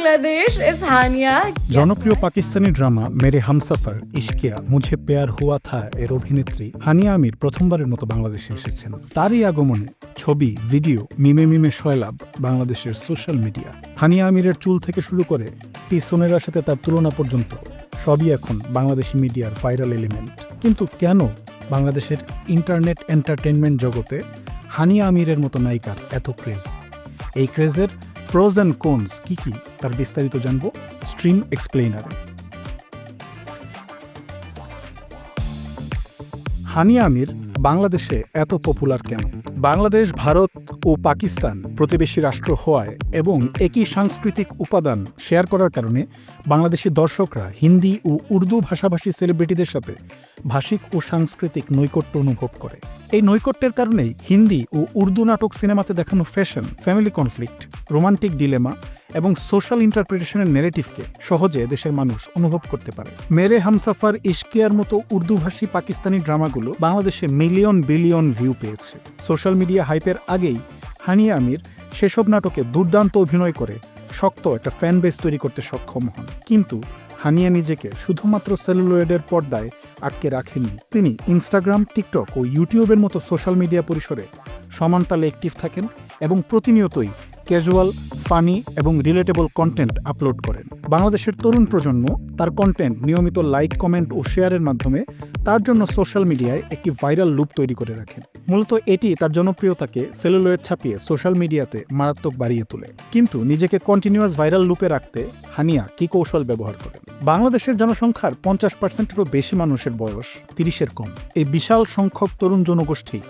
Bangladesh. It's Hania. জনপ্রিয় Pakistani drama মেরে হামসাফার ইশকিয়া মুঝে পেয়ার হুয়া থা এর অভিনেত্রী হানিয়া আমির প্রথমবারের মতো বাংলাদেশে এসেছেন। তারই আগমনে ছবি ভিডিও মিমে মিমে শয়লাভ বাংলাদেশের সোশ্যাল মিডিয়া। হানিয়া আমিরের চুল থেকে শুরু করে টি সোনেরার সাথে তার তুলনা পর্যন্ত সবই এখন বাংলাদেশি মিডিয়ার ভাইরাল এলিমেন্ট কিন্তু কেন বাংলাদেশের ইন্টারনেট এন্টারটেনমেন্ট জগতে হানিয়া আমিরের মতো নায়িকার এত ক্রেজ এই ক্রেজের প্রোজ অ্যান্ড কোনস কী কি? তার বিস্তারিত জানব স্ট্রিম এক্সপ্লেইনারে। হানিয়া আমির, বাংলাদেশে এত পপুলার কেন? বাংলাদেশ, ভারত ও পাকিস্তান প্রতিবেশী রাষ্ট্র হওয়ায় এবং একই সাংস্কৃতিক উপাদান শেয়ার করার কারণে বাংলাদেশি দর্শকরা হিন্দি ও উর্দু ভাষাভাষী সেলিব্রিটিদের সাথে ভাষিক ও সাংস্কৃতিক নৈকট্য অনুভব করে। এই নৈকট্যের কারণেই হিন্দি ও উর্দু নাটক সিনেমাতে দেখানো fashion family conflict romantic dilemma এবং সোশ্যাল ইন্টারপ্রিটেশনের নেরেটিভকে সহজে দেশের মানুষ অনুভব করতে পারে। মেরে হামসাফার ইশকিয়ার মতো উর্দুভাষী পাকিস্তানি ড্রামাগুলো বাংলাদেশে মিলিয়ন বিলিয়ন ভিউ পেয়েছে। সোশ্যাল মিডিয়া হাইপের আগেই হানিয়া আমির সেসব নাটকে দুর্দান্ত অভিনয় করে শক্ত একটা ফ্যান বেস তৈরি করতে সক্ষম হন। কিন্তু হানিয়া নিজেকে শুধুমাত্র সেলুলয়েডের পর্দায় আটকে রাখেননি। তিনি ইনস্টাগ্রাম, টিকটক ও ইউটিউবের মতো সোশ্যাল মিডিয়া পরিসরে সমান তালে অ্যাক্টিভ থাকেন এবং প্রতিনিয়তই ক্যাজুয়াল, ফানি এবং রিলেটেবল কন্টেন্ট আপলোড করেন। বাংলাদেশের তরুণ প্রজন্ম তার কন্টেন্ট নিয়মিত লাইক, কমেন্ট ও শেয়ারের মাধ্যমে তার জন্য সোশ্যাল মিডিয়ায় একটি ভাইরাল লুপ তৈরি করে রাখেন। মূলত এটি তার জনপ্রিয়তাকে সেলুলয়েড ছাপিয়ে সোশ্যাল মিডিয়াতে মারাত্মক বাড়িয়ে তোলে। কিন্তু নিজেকে কন্টিনিউয়াস ভাইরাল লুপে রাখতে হানিয়া কি কৌশল ব্যবহার করেন? বাংলাদেশের জনসংখ্যার পঞ্চাশ পার্সেন্টেরও বেশি মানুষের বয়স তিরিশের কম। এই বিশাল সংখ্যক তরুণ জনগোষ্ঠী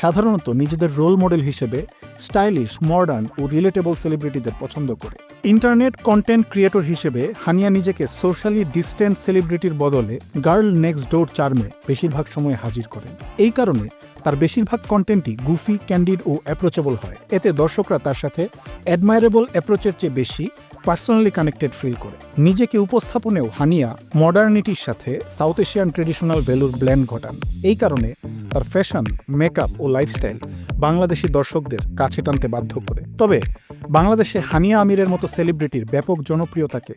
সাধারণত নিজেদের রোল মডেল হিসেবে স্টাইলিশ, মডার্ন ও রিলেটেবল সেলিব্রিটিদের পছন্দ করে। ইন্টারনেট কন্টেন্ট ক্রিয়েটর হিসেবে হানিয়া নিজেকে সোশ্যালি ডিস্টেন্ট সেলিব্রিটির বদলে গার্ল নেক্সট ডোর চার্মে বেশিরভাগ সময় হাজির করেন। এই কারণে তার বেশিরভাগ কন্টেন্টই গুফি ক্যান্ডিড ও অ্যাপ্রোচেবল হয়। এতে দর্শকরা তার সাথে অ্যাডমায়ারেবল অ্যাপ্রোচের চেয়ে বেশি পার্সোনালি কানেক্টেড ফিল করে। নিজেকে উপস্থাপনেও হানিয়া মডার্নিটির সাথে সাউথ এশিয়ান ট্রেডিশনাল ভ্যালুর ব্ল্যান্ড ঘটান। এই কারণে তার ফ্যাশন মেকআপ ও লাইফস্টাইল বাংলাদেশি দর্শকদের কাছে টানতে বাধ্য করে। তবে বাংলাদেশে হানিয়া আমিরের মতো সেলিব্রিটির ব্যাপক জনপ্রিয়তাকে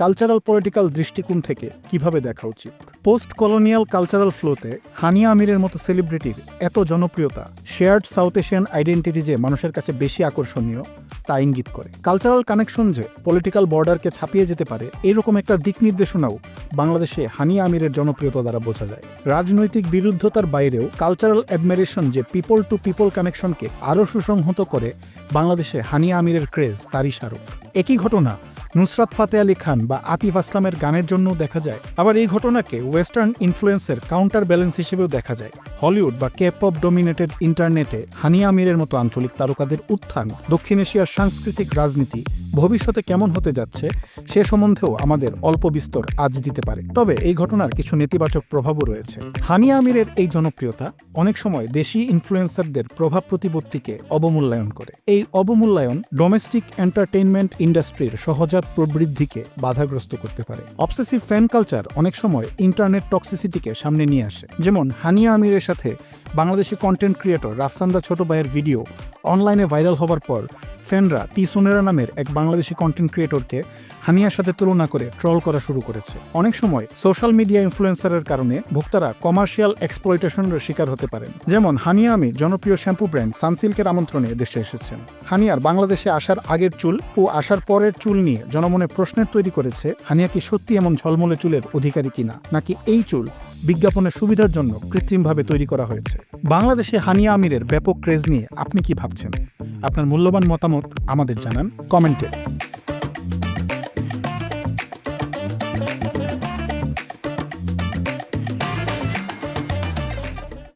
কালচারাল পলিটিক্যাল দৃষ্টিকোণ থেকে কীভাবে দেখা উচিত? পোস্ট কলোনিয়াল কালচারাল ফ্লোতে হানিয়া আমিরের মতো সেলিব্রিটির এত জনপ্রিয়তা শেয়ার্ড সাউথ এশিয়ান আইডেন্টিটি যে মানুষের কাছে বেশি আকর্ষণীয় তা ইঙ্গিত করে। কালচারাল কানেকশন যে পলিটিক্যাল বর্ডারকে ছাপিয়ে যেতে পারে, এরকম একটা দিক নির্দেশনাও বাংলাদেশে হানিয়া আমিরের জনপ্রিয়তা দ্বারা বোঝা যায়। রাজনৈতিক বিরুদ্ধতার বাইরেও কালচারাল অ্যাডমিরেশন যে পিপল টু পিপল কানেকশনকে আরও সুসংহত করে, বাংলাদেশে হানি আমিরের ক্রেজ তারই স্মারক। একই ঘটনা নুসরাত ফাতে আলী খান বা আতিফ আসলামের গানের জন্য দেখা যায়। আবার এই ঘটনাকে ওয়েস্টার্ন ইনফ্লুয়েন্সের কাউন্টার ব্যালেন্স হিসেবেও দেখা যায়। হলিউড বা কে পপ ডোমিনেটেড ইন্টারনেটে হানিয়া আমিরের মতো আঞ্চলিক তারকাদের উত্থান দক্ষিণ এশিয়ার সাংস্কৃতিক রাজনীতি ভবিষ্যতে কেমন হতে যাচ্ছে সে সম্বন্ধেও আমাদের অল্প বিস্তর আজ দিতে পারে। তবে এই ঘটনার কিছু নেতিবাচক প্রভাবও রয়েছে। হানিয়া আমিরের এই জনপ্রিয়তা অনেক সময় দেশি ইনফ্লুয়েন্সারদের প্রভাব প্রতিপত্তিকে অবমূল্যায়ন করে। এই অবমূল্যায়ন ডোমেস্টিক এন্টারটেইনমেন্ট ইন্ডাস্ট্রির সহজাত প্রবৃদ্ধিকে বাধাগ্রস্ত করতে পারে। অবসেসিভ ফ্যান কালচার অনেক সময় ইন্টারনেট টক্সিসিটিকে সামনে নিয়ে আসে। যেমন হানিয়া আমিরের সাথে বাংলাদেশি কন্টেন্ট ক্রিয়েটর রাফসান্দা ছোট ভাইয়ের ভিডিও অনলাইনে ভাইরাল হবার পর ফ্যানরা টি সোনেরা নামের এক বাংলাদেশি কন্টেন্ট ক্রিয়েটরকে হানিয়ার সাথে তুলনা করে ট্রল করা শুরু করেছে। অনেক সময় সোশ্যাল মিডিয়া ইনফ্লুয়েন্সারের কারণে ভোক্তারা কমার্শিয়াল এক্সপ্লয়টেশনের শিকার হতে পারেন। যেমন হানিয়া আমি জনপ্রিয় শ্যাম্পু ব্র্যান্ড সানসিল্কের আমন্ত্রণে দেশে এসেছেন। হানিয়ার বাংলাদেশে আসার আগের চুল ও আসার পরের চুল নিয়ে জনমনে প্রশ্নের তৈরি করেছে হানিয়া কি সত্যি এমন ঝলমলে চুলের অধিকারী কিনা? নাকি এই চুল বিজ্ঞাপনের সুবিধার জন্য কৃত্রিমভাবে তৈরি করা হয়েছে। বাংলাদেশে হানিয়া আমিরের ব্যাপক ক্রেজ নিয়ে আপনি কি ভাবছেন? আপনার মূল্যবান মতামত আমাদের জানান কমেন্টে।